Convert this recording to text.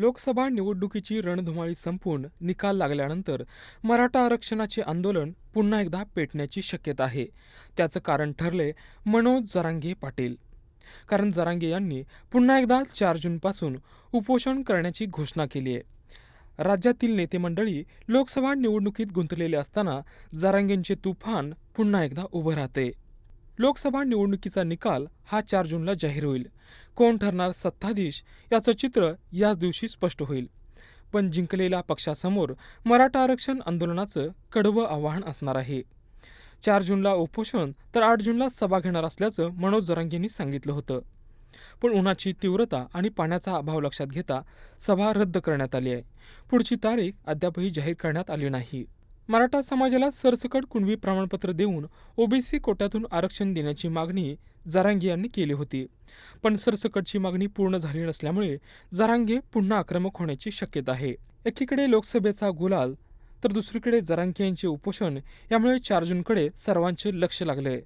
लोकसभा निवडणुकीची रणधुमाळी संपून निकाल लागल्यानंतर मराठा आरक्षणाचे आंदोलन पुन्हा एकदा पेटण्याची शक्यता आहे. त्याचं कारण ठरले मनोज जरांगे पाटील. कारण जरांगे यांनी पुन्हा एकदा चार जूनपासून उपोषण करण्याची घोषणा केली आहे. राज्यातील नेते मंडळी लोकसभा निवडणुकीत गुंतलेले असताना जरांगेंचे तुफान पुन्हा एकदा उभं राहते. लोकसभा निवडणुकीचा निकाल हा चार जूनला जाहीर होईल. कोण ठरणार सत्ताधीश याचं चित्र याच दिवशी स्पष्ट होईल. पण जिंकलेल्या पक्षासमोर मराठा आरक्षण आंदोलनाचं कडवं आव्हान असणार आहे. चार जूनला उपोषण तर आठ जूनला सभा घेणार असल्याचं मनोज जरांगेंनी सांगितलं होतं. पण उन्हाची तीव्रता आणि पाण्याचा अभाव लक्षात घेता सभा रद्द करण्यात आली आहे. पुढची तारीख अद्यापही जाहीर करण्यात आली नाही. मराठा समाजाला सरसकट कुणबी प्रमाणपत्र देऊन ओबीसी कोट्यातून आरक्षण देण्याची मागणी जारांगे यांनी केली होती. पण सरसकटची मागणी पूर्ण झाली नसल्यामुळे जरांगे पुन्हा आक्रमक होण्याची शक्यता आहे. एकीकडे लोकसभेचा गुलाल तर दुसरीकडे जरांके यांचे उपोषण यामुळे चार जूनकडे सर्वांचे लक्ष लागले.